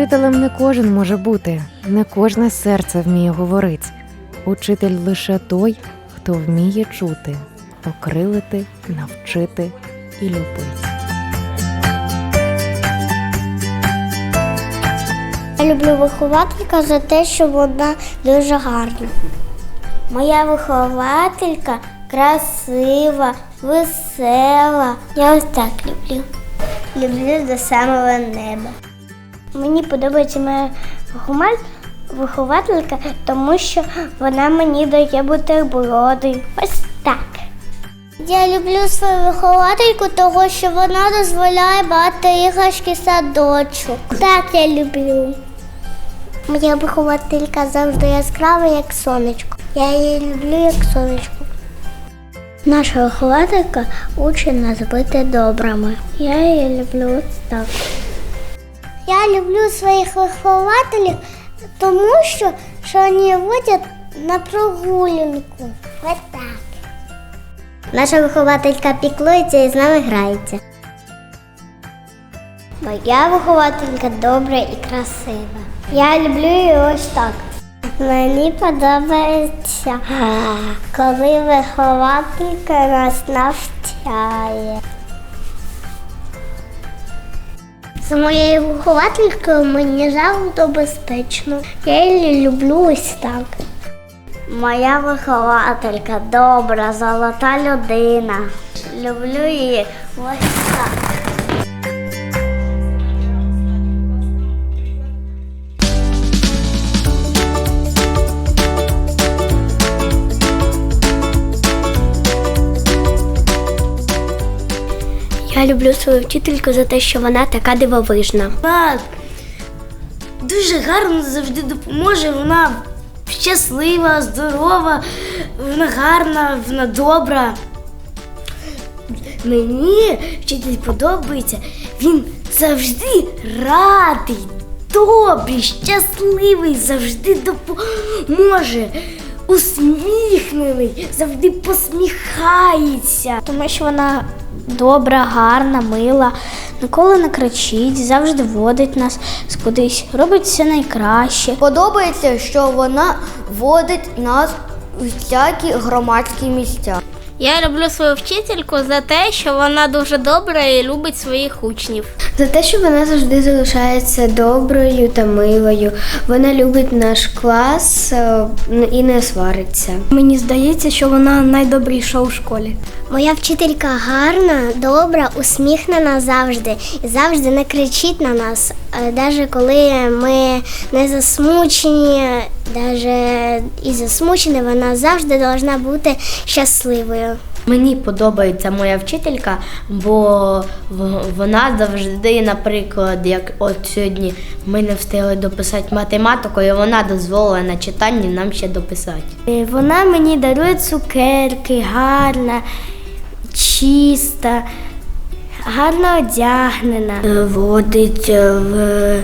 Учителем не кожен може бути, не кожне серце вміє говорить. Учитель лише той, хто вміє чути, окрилити, навчити і любити. Я люблю вихователька за те, що вона дуже гарна. Моя вихователька красива, весела. Я ось так люблю. Люблю до самого неба. Мені подобається моя вихователька, тому що вона мені дає бутерброди. Ось так. Я люблю свою виховательку, тому що вона дозволяє багато іграшки садочок. Так я люблю. Моя вихователька завжди яскрава, як сонечко. Я її люблю як сонечко. Наша вихователька учить нас бути добрими. Я її люблю так. Я люблю своїх вихователів, тому що, що вони водять на прогулянку. Ось так. Наша вихователька піклується і з нами грається. Моя вихователька добра і красива. Я люблю її ось так. Мені подобається, коли вихователька нас навчає. З моєю вихователькою мені завжди безпечно. Я її люблю ось так. Моя вихователька добра, золота людина. Люблю її ось так. Люблю свою вчительку за те, що вона така дивовижна. Вона дуже гарно завжди допоможе. Вона щаслива, здорова, вона гарна, вона добра. Мені вчитель подобається. Він завжди радий, добрий, щасливий, завжди допоможе. Усміхнений, завжди посміхається. Тому що вона добра, гарна, мила, ніколи не кричить, завжди водить нас кудись, робить все найкраще. Подобається, що вона водить нас у всякі громадські місця. Я люблю свою вчительку за те, що вона дуже добра і любить своїх учнів. За те, що вона завжди залишається доброю та милою. Вона любить наш клас е, і не свариться. Мені здається, що вона найдобріша у школі. Моя вчителька гарна, добра, усміхнена завжди і завжди не кричить на нас. Навіть коли ми не засмучені, навіть і засмучені, вона завжди повинна бути щасливою. Мені подобається моя вчителька, бо вона завжди, наприклад, як от сьогодні ми не встигли дописати математику, і вона дозволила на читанні нам ще дописати. Е, Вона мені дарує цукерки, гарна, чиста, гарно одягнена. Водить в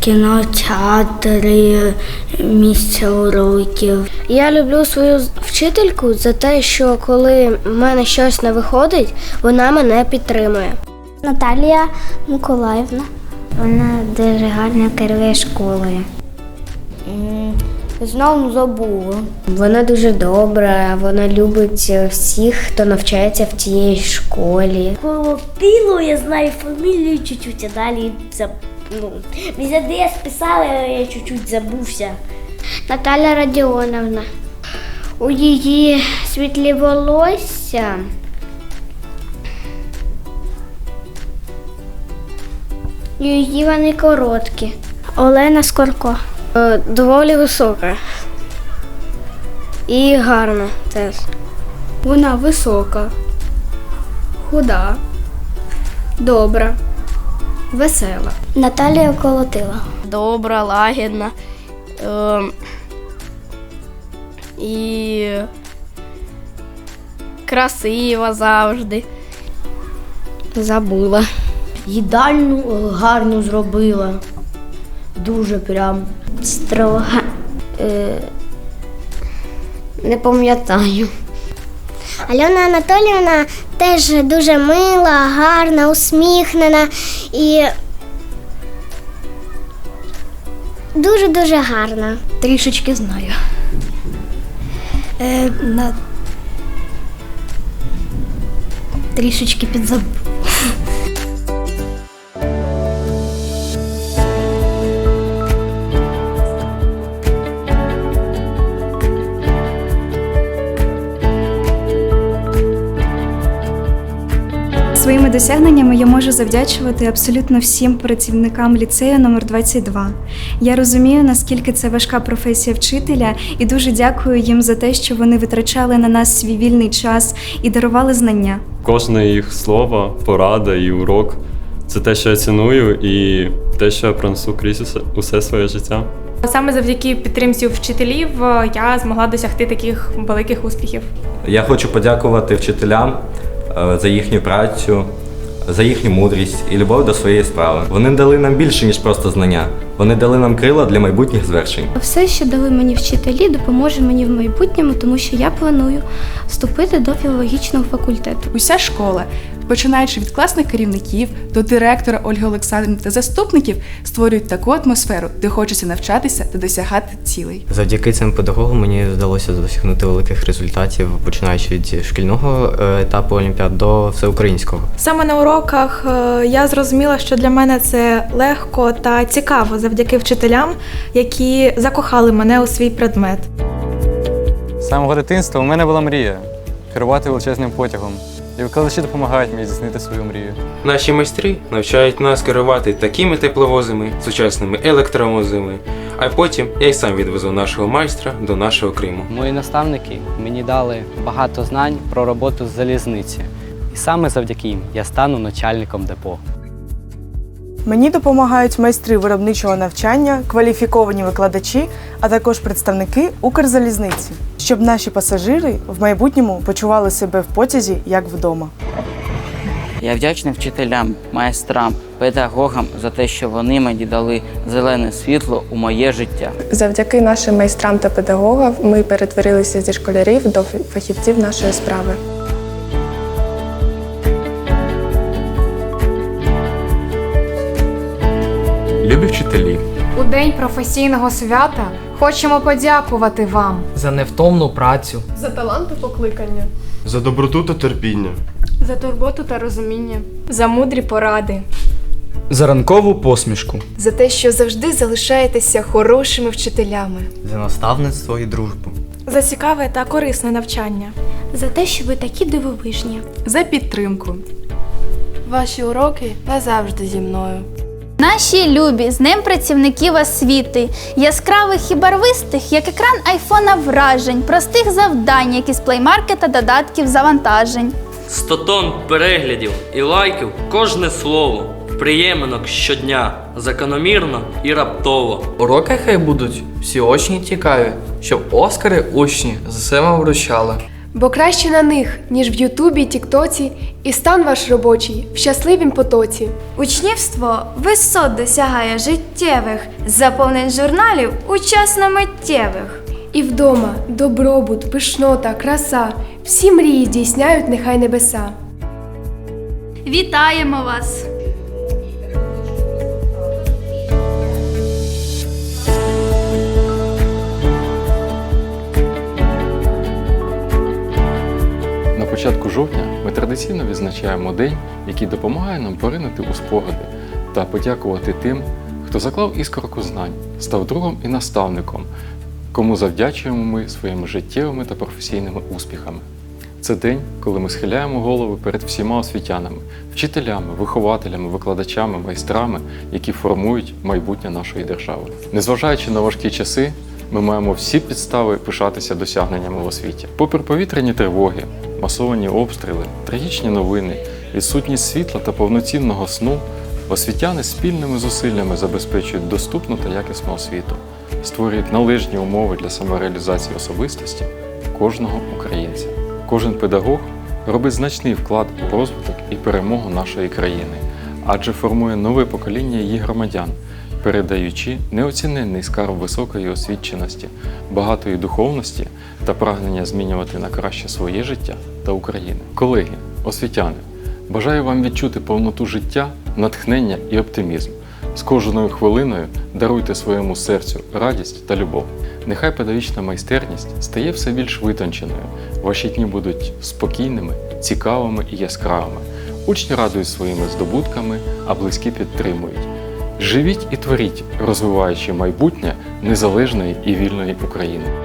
кінотеатри, місця уроків. Я люблю свою вчительку за те, що коли в мене щось не виходить, вона мене підтримує. Наталія Миколаївна. Вона дуже гарно керує школою. Знову забула. Вона дуже добра, вона любить всіх, хто навчається в тієї школі. Колопіло, я знаю фамілію чуть-чуть, а далі заб... ну, везде я списала, я чуть-чуть забувся. Наталя Радіоновна. У її світлі волосся. І її вони короткі. Олена Скорко. Е, Доволі висока. І гарна теж. Вона висока, худа, добра, весела. Наталія Колотила. Добра, лагідна. ем, і красива завжди. Забула. Їдальну е, гарну зробила. Дуже прям. Строга. Е, не пам'ятаю. Альона Анатоліївна теж дуже мила, гарна, усміхнена і Дуже-дуже гарна. Трішечки знаю. Е, на... Трішечки підзабув. Своїми досягненнями я можу завдячувати абсолютно всім працівникам ліцею номер 22 Я розумію, наскільки це важка професія вчителя, і дуже дякую їм за те, що вони витрачали на нас свій вільний час і дарували знання. Кожне їх слово, порада і урок це те, що я ціную, і те, що я пронесу крізь усе, усе своє життя. Саме завдяки підтримці вчителів е, я змогла досягти таких великих успіхів. Я хочу подякувати вчителям за їхню працю, за їхню мудрість і любов до своєї справи. Вони дали нам більше, ніж просто знання. Вони дали нам крила для майбутніх звершень. Все, що дали мені вчителі, допоможе мені в майбутньому, тому що я планую вступити до філологічного факультету. Уся школа, починаючи від класних керівників до директора Ольги Олександрівни та заступників, створюють таку атмосферу, де хочеться навчатися та досягати цілей. Завдяки цим педагогам мені вдалося досягнути великих результатів, починаючи від шкільного е, етапу олімпіад до всеукраїнського. Саме на уроках е, я зрозуміла, що для мене це легко та цікаво завдяки вчителям, які закохали мене у свій предмет. З самого дитинства у мене була мрія керувати величезним потягом. І викладачі допомагають мені здійснити свою мрію. Наші майстри навчають нас керувати такими тепловозами, сучасними електровозами, а потім я й сам відвезу нашого майстра до нашого Криму. Мої наставники мені дали багато знань про роботу з залізниці. І саме завдяки їм я стану начальником депо. Мені допомагають майстри виробничого навчання, кваліфіковані викладачі, а також представники Укрзалізниці, щоб наші пасажири в майбутньому почували себе в потязі як вдома. Я вдячний вчителям, майстрам, педагогам за те, що вони мені дали зелене світло у моє життя. Завдяки нашим майстрам та педагогам ми перетворилися зі школярів до фахівців нашої справи. У день професійного свята хочемо подякувати вам. За невтомну працю. За таланти покликання, За доброту та терпіння. за турботу та розуміння, За мудрі поради. За ранкову посмішку. за те, що завжди залишаєтеся хорошими вчителями. За наставництво і дружбу. За цікаве та корисне навчання. За те, що ви такі дивовижні. За підтримку. Ваші уроки назавжди зі мною. Наші любі з Днем працівників освіти, яскравих і барвистих, як екран айфона вражень, простих завдань, як із плеймаркета додатків завантажень. 100 тонн переглядів і лайків кожне слово. Приєминок щодня, закономірно і раптово. Уроки хай будуть всі очні цікаві, щоб Оскари учні за себе вручали. Бо краще на них, ніж в Ютубі, Тіктоці, і стан ваш робочий в щасливім потоці. Учнівство висот досягає життєвих, заповнень журналів учасно миттєвих. І вдома добробут, пишнота, краса, всі мрії здійсняють нехай небеса. Вітаємо вас! Відзначаємо день, який допомагає нам поринути у спогади та подякувати тим, хто заклав іскорку знань, став другом і наставником, кому завдячуємо ми своїми життєвими та професійними успіхами. Це день, коли ми схиляємо голови перед всіма освітянами, вчителями, вихователями, викладачами, майстрами, які формують майбутнє нашої держави. Незважаючи на важкі часи, ми маємо всі підстави пишатися досягненнями в освіті. Попри повітряні тривоги, масовані обстріли, трагічні новини, відсутність світла та повноцінного сну, освітяни спільними зусиллями забезпечують доступну та якісну освіту, створюють належні умови для самореалізації особистості кожного українця. Кожен педагог робить значний вклад у розвиток і перемогу нашої країни, адже формує нове покоління її громадян, передаючи неоціненний скарб високої освіченості, багатої духовності та прагнення змінювати на краще своє життя та України. Колеги, освітяни, бажаю вам відчути повноту життя, натхнення і оптимізм, З кожною хвилиною даруйте своєму серцю радість та любов. Нехай педагогічна майстерність стає все більш витонченою. Ваші дні будуть спокійними, цікавими і яскравими. Учні радують своїми здобутками, а близькі підтримують. Живіть і творіть, розвиваючи майбутнє незалежної і вільної України.